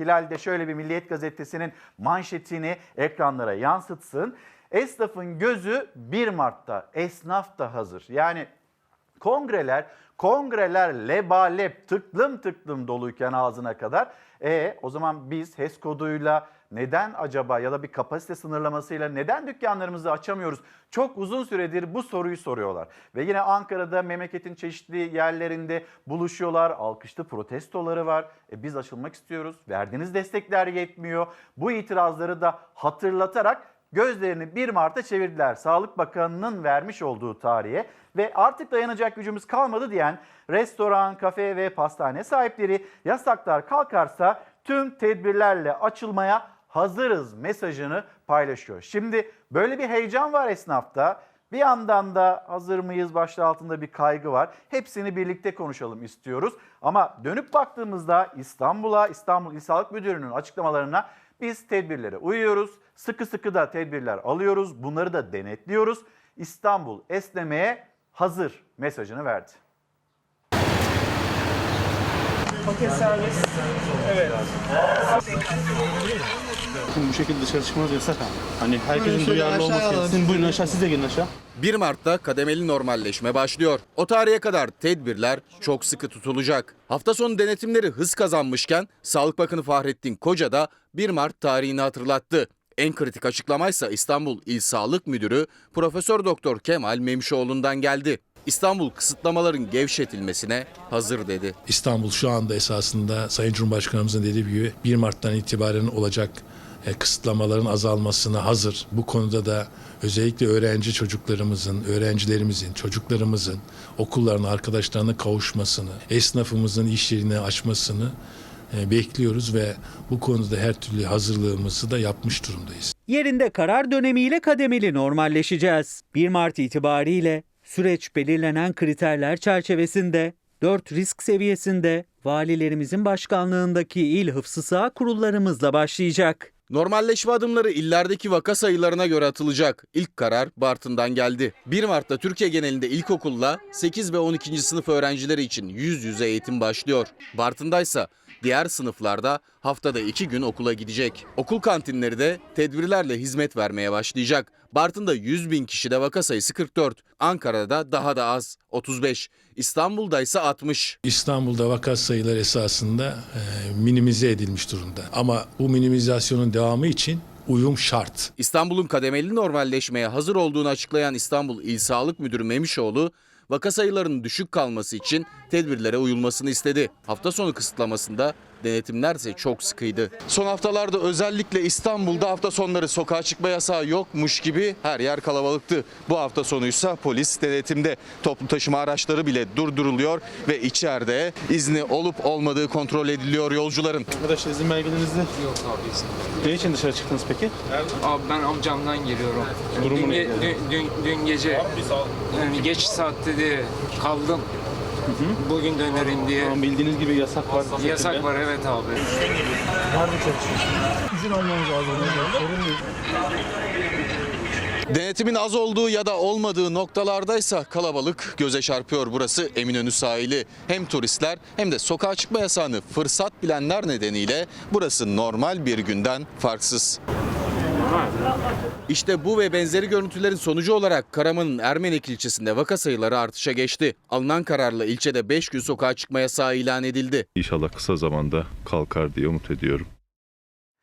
Hilal de şöyle bir Milliyet Gazetesi'nin manşetini ekranlara yansıtsın. Esnafın gözü 1 Mart'ta, esnaf da hazır. Yani kongreler, kongreler lebalep tıklım tıklım doluyken ağzına kadar. E o zaman biz HES koduyla neden acaba ya da bir kapasite sınırlamasıyla neden dükkanlarımızı açamıyoruz? Çok uzun süredir bu soruyu soruyorlar. Ve yine Ankara'da memleketin çeşitli yerlerinde buluşuyorlar. Alkışlı protestoları var. E biz açılmak istiyoruz. Verdiğiniz destekler yetmiyor. Bu itirazları da hatırlatarak gözlerini 1 Mart'a çevirdiler. Sağlık Bakanı'nın vermiş olduğu tarihe ve artık dayanacak gücümüz kalmadı diyen restoran, kafe ve pastane sahipleri yasaklar kalkarsa tüm tedbirlerle açılmaya hazırız mesajını paylaşıyor. Şimdi böyle bir heyecan var esnafta. Bir yandan da hazır mıyız başlığı altında bir kaygı var. Hepsini birlikte konuşalım istiyoruz. Ama dönüp baktığımızda İstanbul'a, İstanbul İl Sağlık Müdürü'nün açıklamalarına biz tedbirlere uyuyoruz. Sıkı sıkı da tedbirler alıyoruz. Bunları da denetliyoruz. İstanbul esnemeye hazır mesajını verdi. Şimdi bu şekilde dışarı çıkmanız yasak abi. Hani herkesin duyarlı olması gereksin. Buyurun aşağı siz de gelin aşağı. 1 Mart'ta kademeli normalleşme başlıyor. O tarihe kadar tedbirler çok sıkı tutulacak. Hafta sonu denetimleri hız kazanmışken Sağlık Bakanı Fahrettin Koca da 1 Mart tarihini hatırlattı. En kritik açıklamaysa İstanbul İl Sağlık Müdürü Profesör Doktor Kemal Memişoğlu'ndan geldi. İstanbul kısıtlamaların gevşetilmesine hazır dedi. İstanbul şu anda esasında Sayın Cumhurbaşkanımızın dediği gibi 1 Mart'tan itibaren olacak e, kısıtlamaların azalmasına hazır. Bu konuda da özellikle öğrenci çocuklarımızın, öğrencilerimizin, çocuklarımızın okullarına, arkadaşlarına kavuşmasını, esnafımızın iş yerini açmasını e, bekliyoruz ve bu konuda her türlü hazırlığımızı da yapmış durumdayız. Yerinde karar dönemiyle kademeli normalleşeceğiz. 1 Mart itibariyle süreç belirlenen kriterler çerçevesinde 4 risk seviyesinde valilerimizin başkanlığındaki il hıfzı sağ kurullarımızla başlayacak. Normalleşme adımları illerdeki vaka sayılarına göre atılacak. İlk karar Bartın'dan geldi. 1 Mart'ta Türkiye genelinde ilkokulla 8 ve 12. sınıf öğrencileri için yüz yüze eğitim başlıyor. Bartın'daysa diğer sınıflarda haftada 2 gün okula gidecek. Okul kantinleri de tedbirlerle hizmet vermeye başlayacak. Bartın'da 100 bin kişide vaka sayısı 44. Ankara'da daha da az 35. İstanbul'da ise 60. İstanbul'da vaka sayıları esasında e, minimize edilmiş durumda. Ama bu minimizasyonun devamı için uyum şart. İstanbul'un kademeli normalleşmeye hazır olduğunu açıklayan İstanbul İl Sağlık Müdürü Memişoğlu, vaka sayılarının düşük kalması için tedbirlere uyulmasını istedi. Hafta sonu kısıtlamasında denetimler ise çok sıkıydı. Son haftalarda özellikle İstanbul'da hafta sonları sokağa çıkma yasağı yokmuş gibi her yer kalabalıktı. Bu hafta sonuysa polis denetimde toplu taşıma araçları bile durduruluyor ve içeride izni olup olmadığı kontrol ediliyor yolcuların. Arkadaşlar izin belgelerinizde. Yok abi izin. Ne için dışarı çıktınız peki? Abi ben amcamdan geliyorum. Durumu dün, ge- dün, dün, dün gece yani geç saatte de kaldım. Bugün dönerim diye. Tamam, bildiğiniz gibi yasak var. Yasak şekilde. var evet abi. Denetimin az olduğu ya da olmadığı noktalardaysa kalabalık göze çarpıyor burası Eminönü sahili. Hem turistler hem de sokağa çıkma yasağını fırsat bilenler nedeniyle burası normal bir günden farksız. İşte bu ve benzeri görüntülerin sonucu olarak Karaman'ın Ermenek ilçesinde vaka sayıları artışa geçti. Alınan kararla ilçede 5 gün sokağa çıkma yasağı ilan edildi. İnşallah kısa zamanda kalkar diye umut ediyorum.